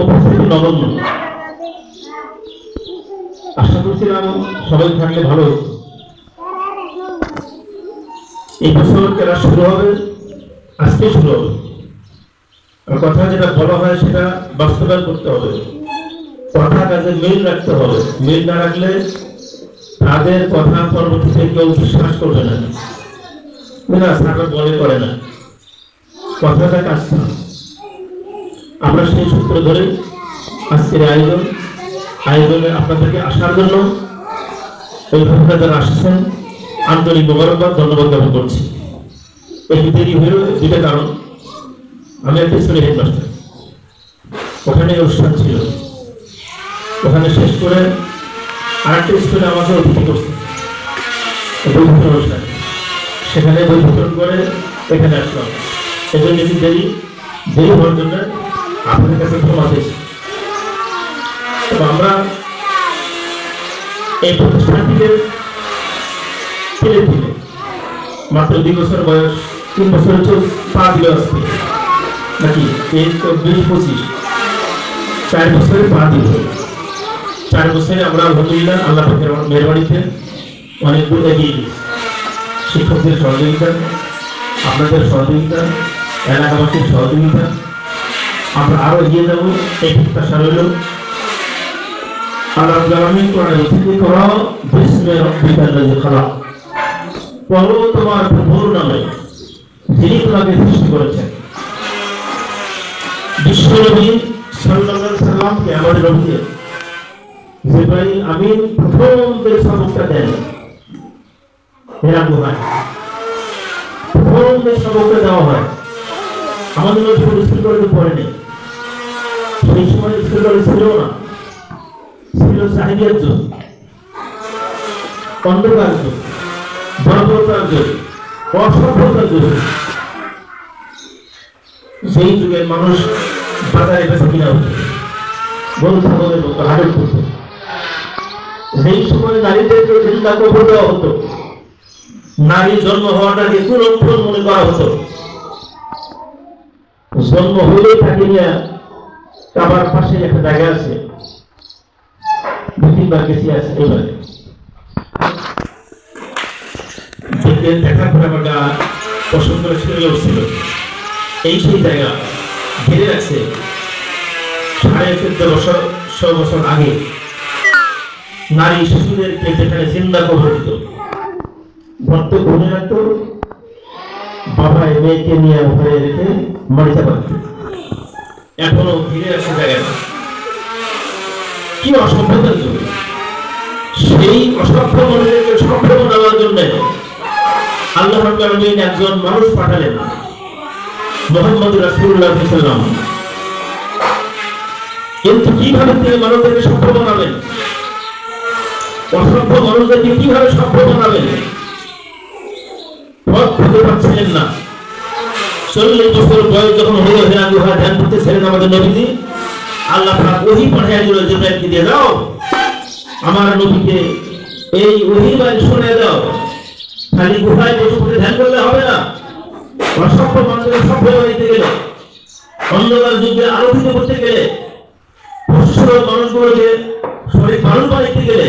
উপস্থিতি নগণ্য। আশা করছিলাম সবাই থাকলে ভালো এই বছর খেলা শুরু হবে, আজকে শুরু হবে। কথা যেটা বলা হয় সেটা বাস্তবায়ন করতে হবে। কথা কাজে মিল রাখতে হবে। মিল না রাখলে তাদের কথা পরবর্তীতে কেউ বিশ্বাস করবে না। না, স্যাররা বলে করে না। কথাটা কাজ না আমরা সেই সূত্র ধরে আজকের আয়োজন, আয়োজনে আপনাদেরকে আসার জন্য অভিভাবকরা যারা আসছেন, আন্তরিক মোবারকবাদ, ধন্যবাদ জ্ঞাপন করছি। একটু দেরি হয়ে দুইটা কারণ। আমি একটা স্কুলে হেডমাস্টার। ওখানে অনুষ্ঠান ছিল। ওখানে শেষ করে আরেকটা স্কুলে আমাকে অতিথি করছে। বই অনুষ্ঠান। সেখানে বিতরণ করে এখানে আসলাম। এজন্য একটু দেরি দেরি হওয়ার জন্য আপনাদের কাছে ক্ষমা চাইছি আমরা এই প্রতিষ্ঠানটিকে ছেলে দিলে মাত্র দুই বছর বয়স, তিন বছর পা দিল আসতে নাকি এই তো বিশ পঁচিশ। চার বছরে পা দিল চার বছরে আমরা আলহামদুলিল্লাহ আল্লাহ পাকের মেহরবানিতে অনেক দূর এগিয়ে গেছি। শিক্ষকদের সহযোগিতা, আপনাদের সহযোগিতা, এলাকাবাসীর সহযোগিতা আমরা আরও এগিয়ে যাব। এই প্রত্যাশা রইল। আল্লাহ আলমিন কোরআনে বলছে করো। বিস্মে রব্বিকাল্লাযী খালাক। পড়ো তোমার প্রভুর নামে। যিনি তোমাকে সৃষ্টি করেছেন। প্রথম প্রথম দেওয়া আমাদের নবী কোনো স্কুল পড়েনি। সেই সময় কলেজ ছিল না। ছিল সাহিবিয়ার যুগ অন্ধকার যুগ বর্বরতার যুগ অসভ্যতার যুগ। সেই যুগের মানুষ বাজারে বেঁচে কিনা হতো গরু ছাগলের মতো করতো সেই সময় নারীদেরকে চিন্তা কবর দেওয়া হতো, নারী জন্ম হওয়াটাকে কুলক্ষণ মনে করা হতো। জন্ম হইলেই তাকে নিয়ে কাবার পাশে একটা জায়গা আছে। তিনবার গেছি আছে এবারে। করে এই সেই জায়গা ঘিরে রাখছে সাড়ে চোদ্দ বছর ছ বছর আগে নারী শিশুদেরকে যেখানে চিন্তা কবর দিত। ভক্ত ঘুরে রাখতো বাবা মেয়েকে নিয়ে ঘরে রেখে মরিচা পারত এখনও ঘিরে আছে জায়গাটা কি অসভ্যতার জন্য সেই অসভ্য মনুষ্যকে সভ্য বানাবার জন্য আল্লাহ আলামিন একজন মানুষ পাঠালেন মোহাম্মদ রাসূলুল্লাহ সাল্লাম কিন্তু কীভাবে তিনি মানুষদেরকে সভ্য বানাবেন? অসভ্য মানুষদেরকে কীভাবে সভ্য বানাবেন? পথ খুঁজে পাচ্ছিলেন না। চল্লিশ বছর বয়স যখন হলো হেরা গুহা ধ্যান করতেছিলেন আমাদের নবীজি। আল্লাহ ওহি পাঠিয়ে দিল, জিব্রাইলকে দিয়ে দাও আমার নবীকে এই ওহি বাণী শুনে দাও। খালি গুহায় বসে বসে ধ্যান করলে হবে না। অসভ্য মানুষের সভ্য বাড়িতে গেলে। অন্ধকার যুগে আলোকিত করতে গেলে অসুস্থ মানুষগুলোকে শরীর মানুষ বাড়িতে গেলে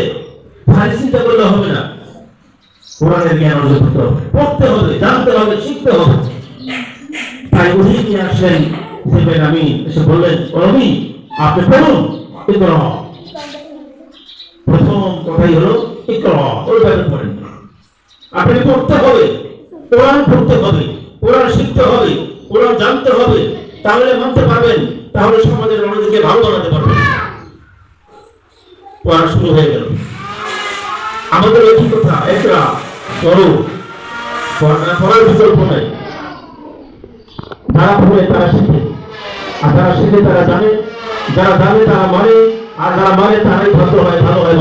খালি চিন্তা করলে হবে না। কোরআনের জ্ঞান অর্জন করতে হবে, পড়তে হবে, জানতে হবে, শিখতে হবে। তাই উনি নিয়ে আসলেন হিসেবে আমি, এসে বললেন রবি, আপনি পড়ুন ইকরা প্রথম কথাই হলো ইকরা ওইভাবে পড়েন আপনি পড়তে হবে, কোরআন পড়তে হবে, কোরআন শিখতে হবে, কোরআন জানতে হবে, তাহলে মানতে পারবেন, তাহলে সমাজের মানুষকে ভালো বানাতে পারবেন। পড়া শুরু হয়ে গেল। আমাদের একই কথা পড়ো। পড়া- পড়ার বিকল্প নাই। যারা ভুলে তারা শিখে। আর যারা শিখে তারা জানে, যারা জানে তারা মানে আর যারা মানে তারাই ভদ্র হয়, ভালো হয়।